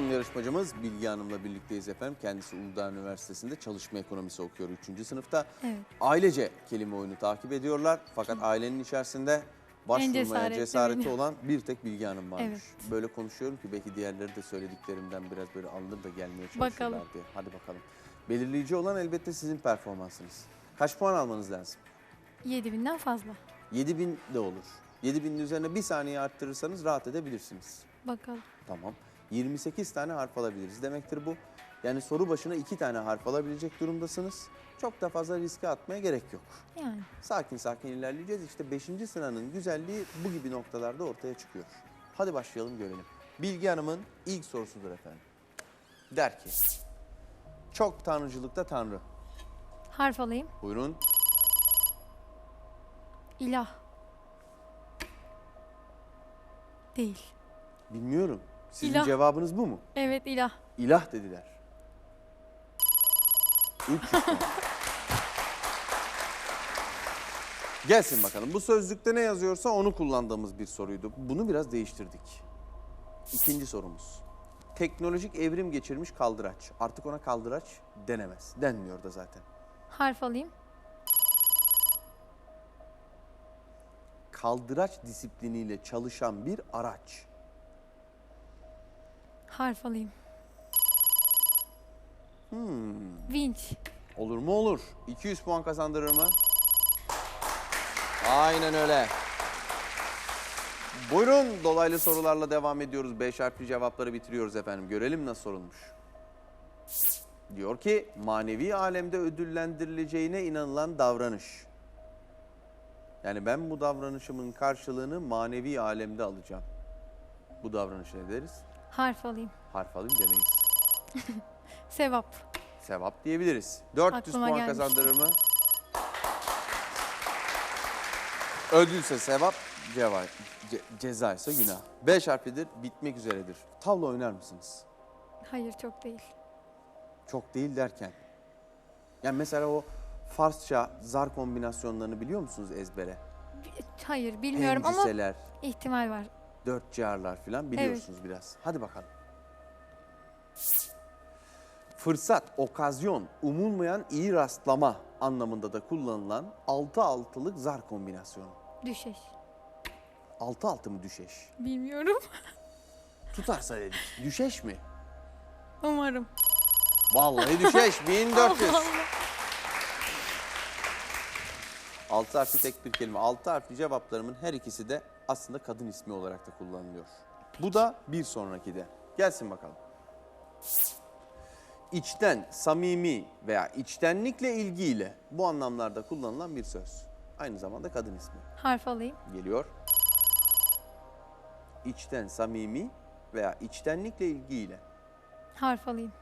Son yarışmacımız Bilgi Hanım'la birlikteyiz efendim. Kendisi Uludağ Üniversitesi'nde çalışma ekonomisi okuyor 3. sınıfta. Evet. Ailece kelime oyunu takip ediyorlar. Fakat ailenin içerisinde başvurmaya cesaretli cesareti olan bir tek Bilgi Hanım varmış. Evet. Böyle konuşuyorum ki belki diğerleri de söylediklerimden biraz böyle alınır da gelmeye çalışırlar Bakalım. diye. Hadi bakalım. Belirleyici olan elbette sizin performansınız. Kaç puan almanız lazım? 7000'den fazla. 7000 de olur. 7000'in üzerine bir saniye arttırırsanız rahat edebilirsiniz. Bakalım. Tamam. 28 tane harf alabiliriz demektir bu. Yani soru başına 2 tane harf alabilecek durumdasınız. Çok da fazla riske atmaya gerek yok. Yani Sakin sakin ilerleyeceğiz. İşte 5. sıranın güzelliği bu gibi noktalarda ortaya çıkıyor. Hadi başlayalım görelim. Bilgi Hanım'ın ilk sorusudur efendim. Der ki, çok tanrıcılıkta tanrı. harf alayım. Buyurun. İlah. Değil. Bilmiyorum. Sizin İlah. cevabınız bu mu? Evet ilah. İlah dediler. 300 puan. Gelsin bakalım. Bu sözlükte ne yazıyorsa onu kullandığımız bir soruydu. Bunu biraz değiştirdik. İkinci sorumuz. Teknolojik evrim geçirmiş kaldıraç. Artık ona kaldıraç denemez. Denmiyor da zaten. Harf alayım. Kaldıraç disipliniyle çalışan bir araç. Harf alayım. Hmm. Vinç. Olur mu olur. 200 puan kazandırır mı? Aynen öyle. Buyurun dolaylı sorularla devam ediyoruz. 5 harfli cevapları bitiriyoruz efendim. Görelim nasıl sorulmuş. Diyor ki manevi alemde ödüllendirileceğine inanılan davranış. Yani ben bu davranışımın karşılığını manevi alemde alacağım. Bu davranışa ne deriz? Harf alayım. Harf alayım demeyiz. Sevap. Sevap diyebiliriz. 400 Aklıma puan gelmişti. kazandırır mı? Ödülse sevap, ceva, ce, ceza ise günah. 5 harflidir, bitmek üzeredir. Tavla oynar mısınız? Hayır çok değil. Çok değil derken. Yani mesela o Farsça zar kombinasyonlarını biliyor musunuz ezbere? Hayır bilmiyorum ama ihtimal var. Dört ciğerler falan biliyorsunuz biraz. Hadi bakalım. Fırsat, okazyon, umulmayan iyi rastlama anlamında da kullanılan altı altılık zar kombinasyonu. Düşeş. Altı altı mı düşeş? Bilmiyorum. Tutarsa dedik. Düşeş mi? Umarım. Vallahi düşeş. 1400. Allah Allah. Altı harfli tek bir kelime. Altı harfli cevaplarımın her ikisi de aslında kadın ismi olarak da kullanılıyor. Bu da bir sonraki de. Gelsin bakalım. İçten, samimi veya içtenlikle ilgiyle bu anlamlarda kullanılan bir söz. Aynı zamanda kadın ismi. Harf alayım. Geliyor. İçten, samimi veya içtenlikle ilgiyle. Harf alayım.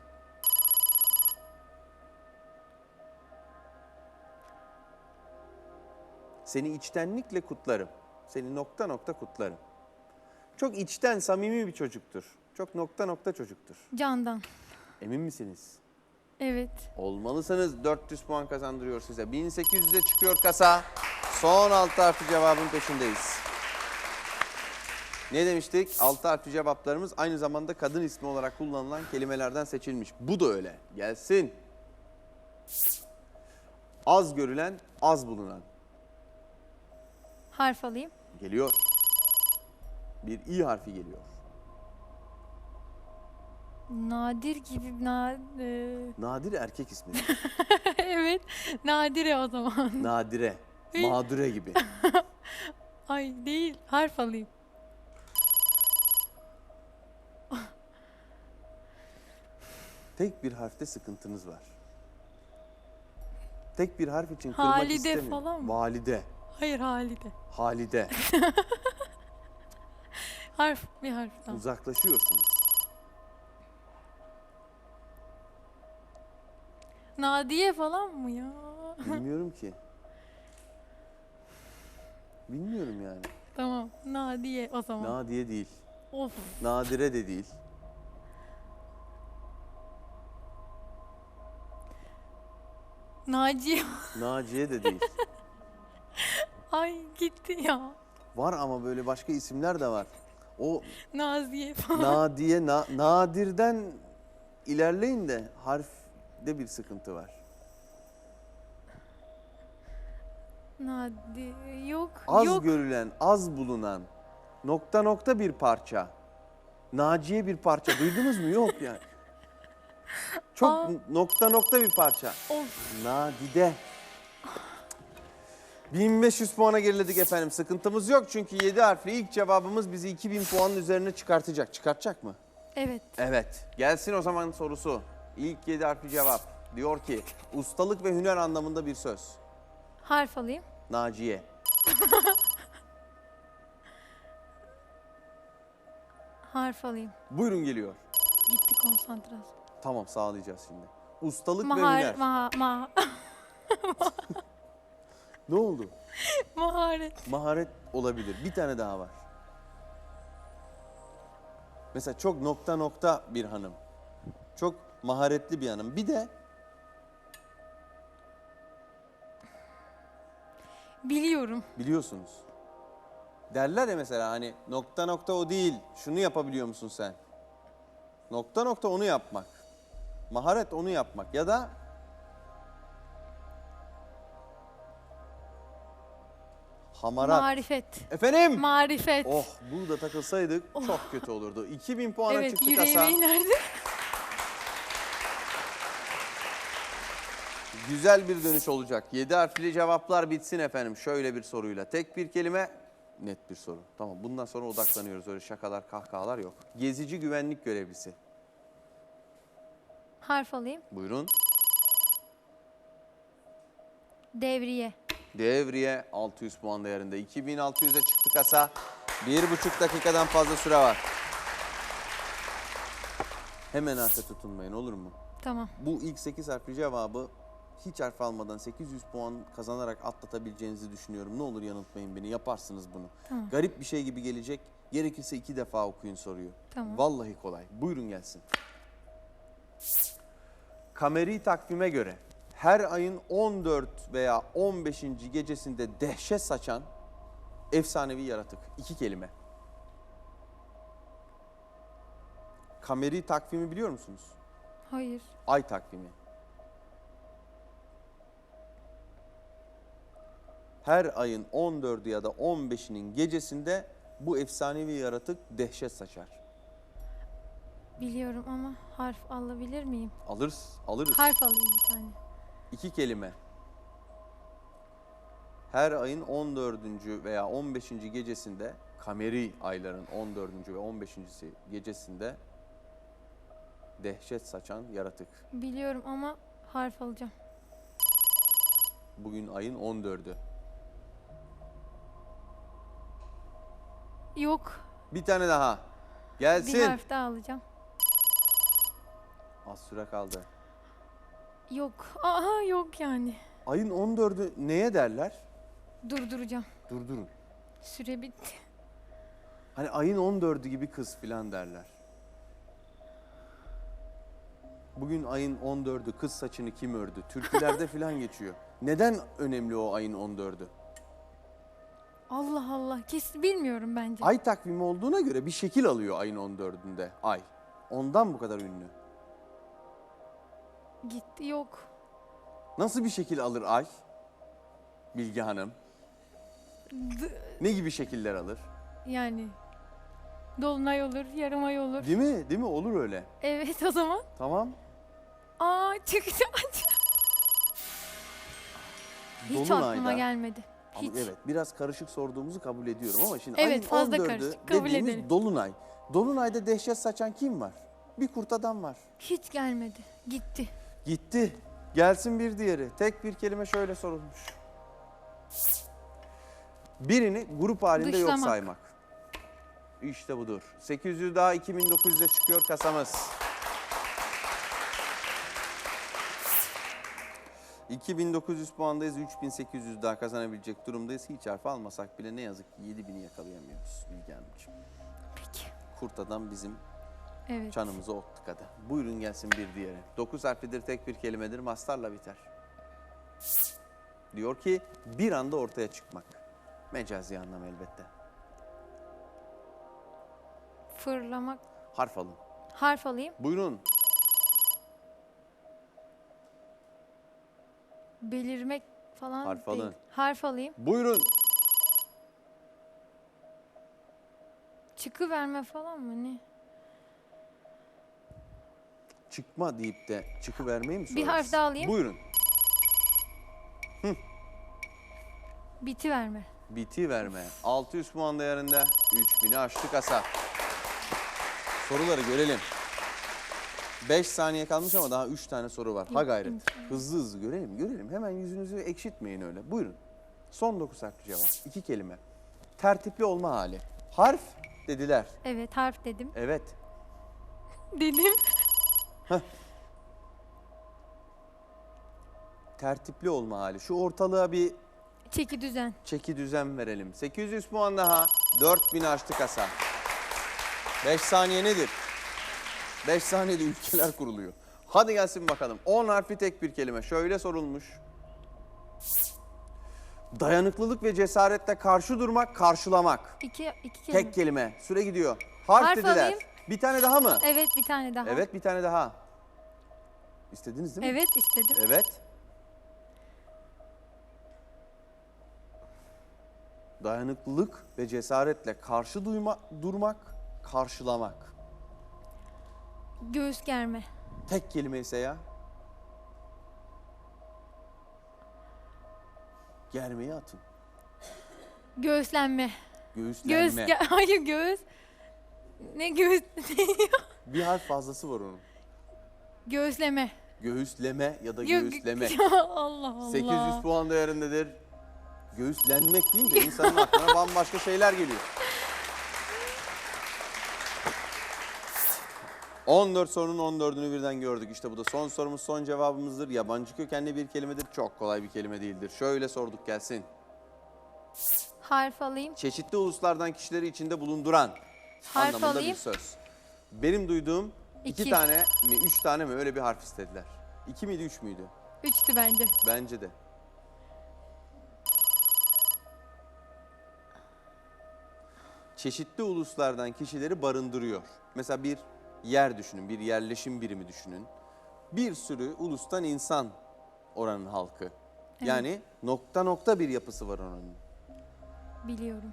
Seni içtenlikle kutlarım. Seni nokta nokta kutlarım. Çok içten, samimi bir çocuktur. Çok nokta nokta çocuktur. Candan. Emin misiniz? Evet. Olmalısınız. 400 puan kazandırıyor size. 1800'e çıkıyor kasa. Son 6 harfli cevabın peşindeyiz. Ne demiştik? 6 harfli cevaplarımız aynı zamanda kadın ismi olarak kullanılan kelimelerden seçilmiş. Bu da öyle. Gelsin. Az görülen, az bulunan. Harf alayım. Geliyor. Bir i harfi geliyor. Nadir gibi na e, Nadir erkek ismi. evet. Nadire o zaman. Nadire. Mağdure gibi. Ay değil. Harf alayım. Tek bir harfte sıkıntınız var. Tek bir harf için kırmak Halide istemiyorum. falan mı? Valide, Hayır Halide. Halide. Harf bir harf daha. Uzaklaşıyorsunuz. Nadiye falan mı ya? Bilmiyorum ki. Bilmiyorum yani. tamam. Nadiye o zaman. Nadiye değil. of. Nadire de değil. Naciye. Naciye de değil. Ay gitti ya. Var ama böyle başka isimler de var. O Naziye falan. nadiye, na- nadirden ilerleyin de harfde bir sıkıntı var. Nadi yok. Az yok. görülen, az bulunan, nokta nokta bir parça. Naciye bir parça. Duydunuz mu? Yok yani. Çok Aa. nokta nokta bir parça. Of. Nadide. 1500 puana geriledik efendim. Sıkıntımız yok çünkü 7 harfli ilk cevabımız bizi 2000 puanın üzerine çıkartacak. Çıkartacak mı? Evet. Evet. Gelsin o zaman sorusu. İlk 7 harfli cevap. Diyor ki ustalık ve hüner anlamında bir söz. Harf alayım. Naciye. Harf alayım. Buyurun geliyor. Gitti konsantrasyon. Tamam sağlayacağız şimdi. Ustalık ve Mahar, hüner. maha, maha, ne oldu? maharet. Maharet olabilir. Bir tane daha var. Mesela çok nokta nokta bir hanım. Çok maharetli bir hanım. Bir de Biliyorum. biliyorsunuz. Derler ya mesela hani nokta nokta o değil. Şunu yapabiliyor musun sen? Nokta nokta onu yapmak. Maharet onu yapmak ya da hamarat. Marifet. Efendim? Marifet. Oh burada takılsaydık çok kötü olurdu. 2000 puana evet çıktık yüreğime asa. inerdi. Güzel bir dönüş olacak. 7 harfli cevaplar bitsin efendim. Şöyle bir soruyla. Tek bir kelime, net bir soru. Tamam bundan sonra odaklanıyoruz. Öyle şakalar, kahkahalar yok. Gezici güvenlik görevlisi. Harf alayım. Buyurun. Devriye. Devriye 600 puan değerinde. 2600'e çıktık asa. Bir buçuk dakikadan fazla süre var. Hemen harfe tutunmayın olur mu? Tamam. Bu ilk 8 harfli cevabı hiç harf almadan 800 puan kazanarak atlatabileceğinizi düşünüyorum. Ne olur yanıltmayın beni. Yaparsınız bunu. Tamam. Garip bir şey gibi gelecek. Gerekirse iki defa okuyun soruyu. Tamam. Vallahi kolay. Buyurun gelsin. Kameri takvime göre her ayın 14 veya 15. gecesinde dehşet saçan efsanevi yaratık. İki kelime. Kameri takvimi biliyor musunuz? Hayır. Ay takvimi. Her ayın 14'ü ya da 15'inin gecesinde bu efsanevi yaratık dehşet saçar. Biliyorum ama harf alabilir miyim? Alırız, alırız. Harf alayım bir tane. İki kelime. Her ayın 14. veya 15. gecesinde, kameri ayların 14. ve 15. gecesinde dehşet saçan yaratık. Biliyorum ama harf alacağım. Bugün ayın 14'ü. Yok. Bir tane daha. Bir Gelsin. harf daha alacağım. Az süre kaldı. Yok. Aha yok yani. Ayın 14'ü neye derler? Durduracağım. Durdurun. Süre bitti. Hani ayın 14'ü gibi kız filan derler. Bugün ayın 14'ü kız saçını kim ördü? Türkülerde filan geçiyor. Neden önemli o ayın 14'ü? Allah Allah. Kes bilmiyorum bence. Ay takvimi olduğuna göre bir şekil alıyor ayın 14'ünde ay. Ondan bu kadar ünlü. Gitti yok. Nasıl bir şekil alır ay? Bilge Hanım. D- Ne gibi şekiller alır? yani dolunay olur, yarım ay olur. Değil mi? Değil mi? Olur öyle. Evet o zaman. Tamam. Aa çıktı. Hiç aklıma gelmedi. Ama Hiç. evet biraz karışık sorduğumuzu kabul ediyorum ama şimdi Evet, ayın fazla 14'ü karışık, kabul dediğimiz edelim. Dolunay. Dolunay'da dehşet saçan kim var? Bir kurt adam var. Hiç gelmedi. Gitti. Gitti. Gelsin bir diğeri. Tek bir kelime şöyle sorulmuş. Birini grup halinde yok Dışlamak. saymak. İşte budur. 800 daha 2900'e çıkıyor kasamız. 2900 puandayız. 3800 daha kazanabilecek durumdayız. Hiç harf almasak bile ne yazık ki 7000'i yakalayamıyoruz Bilge Hanımcığım. Peki. Kurt adam bizim Evet. Çanımızı ottuk hadi. Buyurun gelsin bir diğeri. Dokuz harflidir tek bir kelimedir mastarla biter. Diyor ki bir anda ortaya çıkmak. Mecazi anlam elbette. Fırlamak. Harf alın. Harf alayım. Buyurun. Belirmek falan Harf değil. alın. Harf alayım. Buyurun. Çıkı verme falan mı ne? Çıkma deyip de çıkı vermeyi mi Bir harf daha alayım. Buyurun. Biti verme. Biti verme. 600 puan değerinde 3000'i aştı kasa. Soruları görelim. 5 saniye kalmış ama daha 3 tane soru var. Ha gayret. Hızlı hızlı görelim görelim. Hemen yüzünüzü ekşitmeyin öyle. Buyurun. Son 9 harfli cevap. 2 kelime. Tertipli olma hali. Harf dediler. Evet harf dedim. Evet. Dedim. Tertipli olma hali. Şu ortalığa bir Çeki düzen. çeki düzen verelim. 800 puan daha 4000 açtı kasa. 5 saniye nedir? 5 saniyede ülkeler kuruluyor. Hadi gelsin bakalım. 10 harfli tek bir kelime. Şöyle sorulmuş. Dayanıklılık ve cesaretle karşı durmak, karşılamak. İki, iki kelime. Tek kelime. Süre gidiyor. Harf, Harf dediler. alayım. Bir tane daha mı? Evet bir tane daha. Evet, bir tane daha. İstediniz değil mi? Evet istedim. Evet. Dayanıklılık ve cesaretle karşı duyma, durmak, karşılamak. Göğüs germe. Tek kelime ise ya. Germeyi atın. Göğüslenme. Göğüslenme. Göğüs ge- Hayır göğüs. Ne göğüs? Bir harf fazlası var onun. Göğüsleme. Göğüsleme ya da göğüsleme. Allah Allah. 800 puan değerindedir. Göğüslenmek deyince insanın aklına bambaşka şeyler geliyor. 14 sorunun 14'ünü birden gördük. İşte bu da son sorumuz, son cevabımızdır. Yabancı kökenli bir kelimedir. Çok kolay bir kelime değildir. Şöyle sorduk gelsin. Harf alayım. Çeşitli uluslardan kişileri içinde bulunduran Harf anlamında alayım. bir söz. Benim duyduğum iki, İki. tane mi, üç tane mi öyle bir harf istediler. İki miydi, üç müydü? Üçtü bence. Bence de. Çeşitli uluslardan kişileri barındırıyor. Mesela bir yer düşünün, bir yerleşim birimi düşünün. Bir sürü ulustan insan oranın halkı. Yani nokta nokta bir yapısı var oranın. Biliyorum.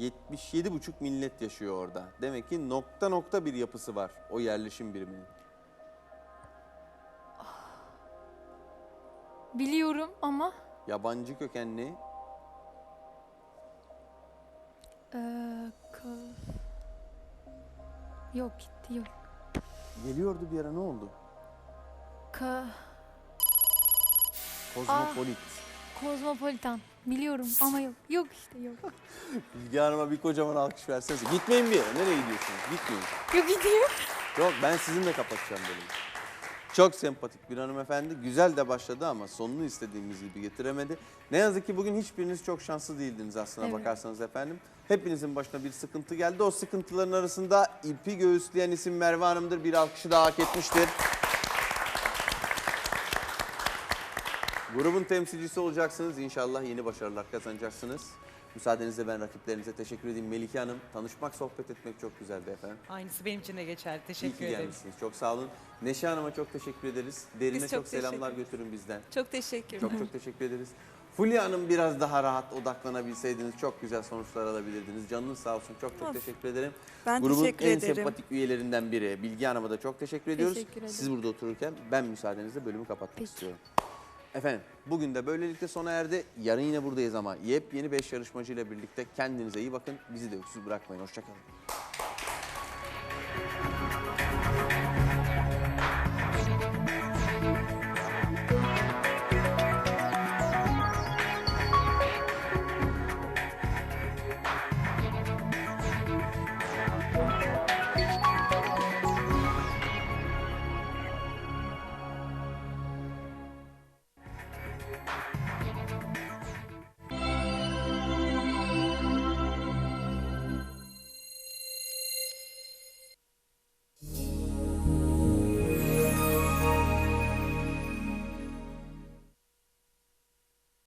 77,5 millet yaşıyor orada. Demek ki nokta nokta bir yapısı var o yerleşim biriminin. Biliyorum ama Yabancı kökenli eee, ka- Yok gitti yok. geliyordu bir ara ne oldu? Ka Kozmopolit. Kozmopolitan. Biliyorum ama yok. Yok işte yok. Bilge Hanım'a bir kocaman alkış versenize. Gitmeyin bir yere. Nereye gidiyorsunuz? Gitmeyin. yok gidiyor. Yok ben sizinle kapatacağım bölümü. Çok sempatik bir hanımefendi. Güzel de başladı ama sonunu istediğimiz gibi getiremedi. Ne yazık ki bugün hiçbiriniz çok şanslı değildiniz aslına Evet. bakarsanız efendim. Hepinizin başına bir sıkıntı geldi. O sıkıntıların arasında ipi göğüsleyen isim Merve Hanım'dır. Bir alkışı daha hak etmiştir. Grubun temsilcisi olacaksınız. İnşallah yeni başarılar kazanacaksınız. Müsaadenizle ben rakiplerinize teşekkür edeyim. Melike Hanım, tanışmak, sohbet etmek çok güzeldi efendim. Aynısı benim için de geçerli. İyi Teşekkür ki ederim. gelmişsiniz. Çok sağ olun. Neşe Hanım'a çok teşekkür ederiz. Derine Biz çok, çok selamlar götürün bizden. Çok teşekkür Çok çok teşekkür ederiz. Fulya Hanım biraz daha rahat odaklanabilseydiniz çok güzel sonuçlar alabilirdiniz. Canınız sağ olsun. Çok çok Of. teşekkür ederim. Ben Grubun teşekkür en ederim. sempatik üyelerinden biri Bilge Hanım'a da çok teşekkür ediyoruz. Teşekkür ederim. Siz burada otururken ben müsaadenizle bölümü kapatmak Peki. istiyorum. Efendim bugün de böylelikle sona erdi. Yarın yine buradayız ama yepyeni 5 yarışmacıyla birlikte kendinize iyi bakın. Bizi de öksüz bırakmayın. Hoşçakalın.